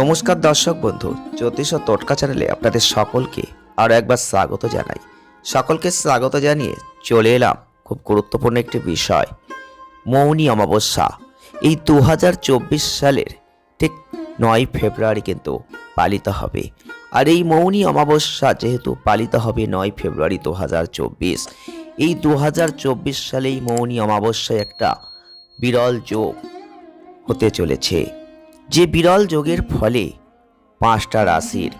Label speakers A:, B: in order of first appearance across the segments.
A: নমস্কার দর্শক বন্ধু, জ্যোতিষ ও টোটকা চ্যানেলে আপনাদের সকলকে আরও একবার স্বাগত জানাই। সকলকে স্বাগত জানিয়ে চলে এলাম খুব গুরুত্বপূর্ণ একটি বিষয়, মৌনী অমাবস্যা। এই দু হাজার চব্বিশ সালের ঠিক নয় ফেব্রুয়ারি কিন্তু পালিত হবে। আর এই মৌনী অমাবস্যা যেহেতু পালিত হবে নয় ফেব্রুয়ারি দু হাজার চব্বিশ, এই দু সালে এই মৌনী অমাবস্যায় একটা বিরল যোগ হতে চলেছে। যে বিরল যোগের ফলে পাঁচটা রাশির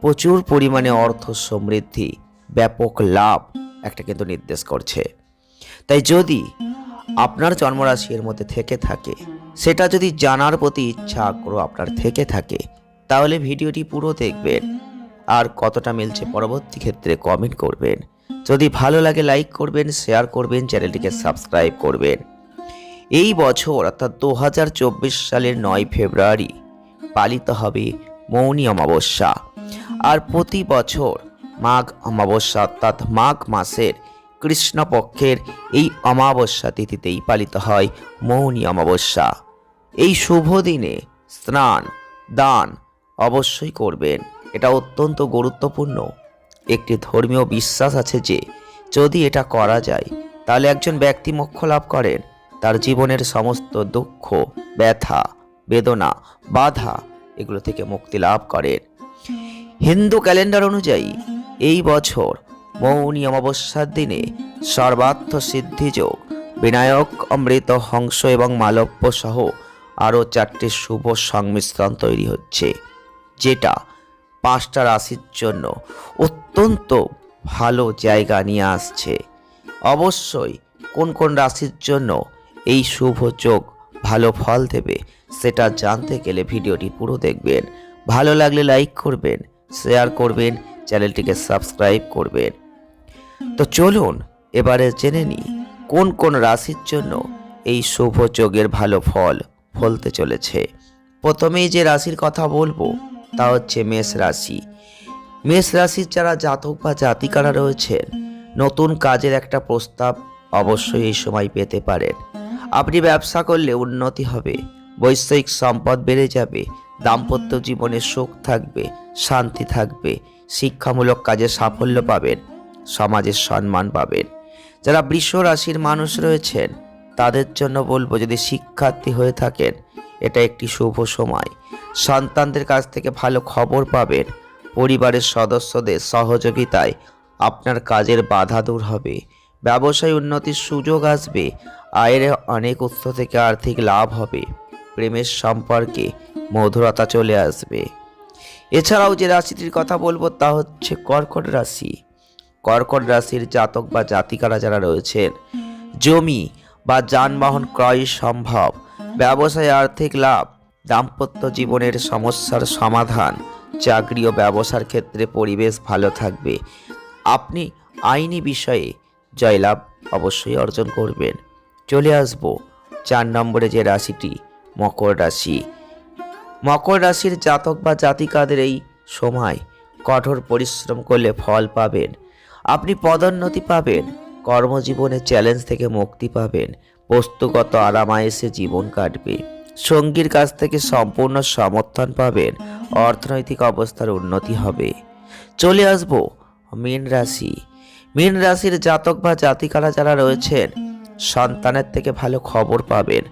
A: প্রচুর পরিমাণে অর্থ সমৃদ্ধি, ব্যাপক লাভ একটা কিন্তু নির্দেশ করছে। তাই যদি আপনার জন্মরাশি এর মধ্যে থেকে থাকে, সেটা যদি জানার প্রতি ইচ্ছা আগ্রহ আপনার থেকে থাকে, তাহলে ভিডিওটি পুরো দেখবেন। আর কতটা মিলছে পরবর্তী ক্ষেত্রে কমেন্ট করবেন। যদি ভালো লাগে লাইক করবেন শেয়ার করবেন, চ্যানেলটিকে সাবস্ক্রাইব করবেন। এই বছর, অর্থাৎ দু হাজার চব্বিশ সালের নয় ফেব্রুয়ারি, পালিত হবে মৌনী অমাবস্যা। আর প্রতি বছর মাঘ অমাবস্যা, অর্থাৎ মাঘ মাসের কৃষ্ণপক্ষের এই অমাবস্যা তিথিতেই পালিত হয় মৌনী অমাবস্যা। এই শুভ দিনে স্নান, দান অবশ্যই করবেন। এটা অত্যন্ত গুরুত্বপূর্ণ। একটি ধর্মীয় বিশ্বাস আছে যে, যদি এটা করা যায়, তাহলে একজন ব্যক্তি মোক্ষ লাভ করেন। তার জীবনের সমস্ত দুঃখ, ব্যথা, বেদনা, বাধা এগুলো থেকে মুক্তি লাভ করেন হিন্দু ক্যালেন্ডার অনুযায়ী এই বছর মৌনী অমাবস্যার দিনে সর্বার্থ সিদ্ধিযোগ বিনায়ক, অমৃত, হংস এবং মালব্য সহ আরও চারটি শুভ সংমিশ্রণ তৈরি হচ্ছে, যেটা পাঁচটা রাশির জন্য অত্যন্ত ভালো জায়গা নিয়ে আসছে। অবশ্যই কোন কোন রাশির জন্য এই শুভ যোগ ভালো ফল দেবে, সেটা জানতে গেলে ভিডিওটি পুরো দেখবেন। ভালো লাগলে লাইক করবেন, শেয়ার করবেন, চ্যানেলটিকে সাবস্ক্রাইব করবেন। তো চলুন, এবারে জেনে নিই, কোন কোন রাশির জন্য এই শুভ যোগের ভালো ফল ফলতে চলেছে। প্রথমেই যে রাশির কথা বলব, তা হচ্ছে মেষ রাশি। মেষ রাশির যারা জাতক বা জাতিকারা রয়েছেন, নতুন কাজের একটা প্রস্তাব অবশ্যই এই সময় পেতে পারেন। আপনি ব্যবসা করলে উন্নতি হবে। বৈষয়িক সম্পদ বেড়ে যাবে, দাম্পত্য জীবনে সুখ থাকবে, শান্তি থাকবে, শিক্ষামূলক কাজে সাফল্য পাবেন, সমাজের সম্মান পাবেন। যারা বৃষ রাশির মানুষ রয়েছেন, তাদের জন্য বলব যদি শিক্ষার্থী হয়ে থাকেন, এটা একটি শুভ সময়। সন্তানদের কাছ থেকে ভালো খবর পাবেন, পরিবারের সদস্যদের সহযোগিতায় আপনার কাজের বাধা দূর হবে। ব্যবসায় উন্নতির সুযোগ আসবে, আয়ের অনেক উৎস থেকে আর্থিক লাভ হবে, প্রেমের সম্পর্কে মধুরতা চলে আসবে। এছাড়াও যে রাশিটির কথা বলব তা হচ্ছে কর্কট রাশি। কর্কট রাশির জাতক বা জাতিকারা যারা রয়েছেন, জমি বা যানবাহন ক্রয় সম্ভব, ব্যবসায় আর্থিক লাভ, দাম্পত্য জীবনের সমস্যার সমাধান, চাকরি ও ব্যবসার ক্ষেত্রে পরিবেশ ভালো থাকবে। আপনি আইনি বিষয়ে জয়লাভ অবশ্যই অর্জন করবেন। চলে আসব চার নম্বরে যে রাশিটি, মকর রাশি। মকর রাশির জাতক বা জাতিকাদের এই সময় কঠোর পরিশ্রম করলে ফল পাবেন। আপনি পদোন্নতি পাবেন, কর্মজীবনে চ্যালেঞ্জ থেকে মুক্তি পাবেন, বস্তুগত আরামায়েসে জীবন কাটবে। সঙ্গীর কাছ থেকে সম্পূর্ণ সমর্থন পাবেন, অর্থনৈতিক অবস্থার উন্নতি হবে। চলে আসব মীন রাশি। মীন রাশির জাতক বা জাতিকারা যারা রয়েছেন, সন্তানের থেকে ভালো খবর পাবেন।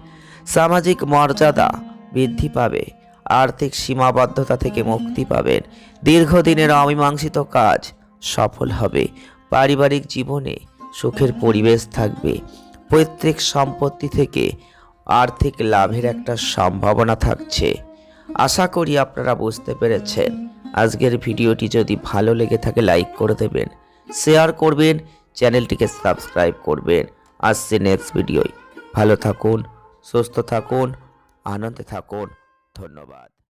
A: সামাজিক মর্যাদা বৃদ্ধি পাবে। আর্থিক সীমাবদ্ধতা থেকে মুক্তি পাবেন। দীর্ঘদিনের অমীমাংসিত কাজ সফল হবে। পারিবারিক জীবনে সুখের পরিবেশ থাকবে। পৈতৃক সম্পত্তি থেকে আর্থিক লাভের একটা সম্ভাবনা থাকছে। আশা করি আপনারা বুঝতে পেরেছেন। আজকের ভিডিওটি যদি ভালো লেগে থাকে, লাইক করে দেবেন। শেয়ার করবেন, চ্যানেলটিকে সাবস্ক্রাইব করবেন। আসছে নেক্সট ভিডিওয়। ভালো থাকুন, সুস্থ থাকুন, আনন্দে থাকুন। ধন্যবাদ।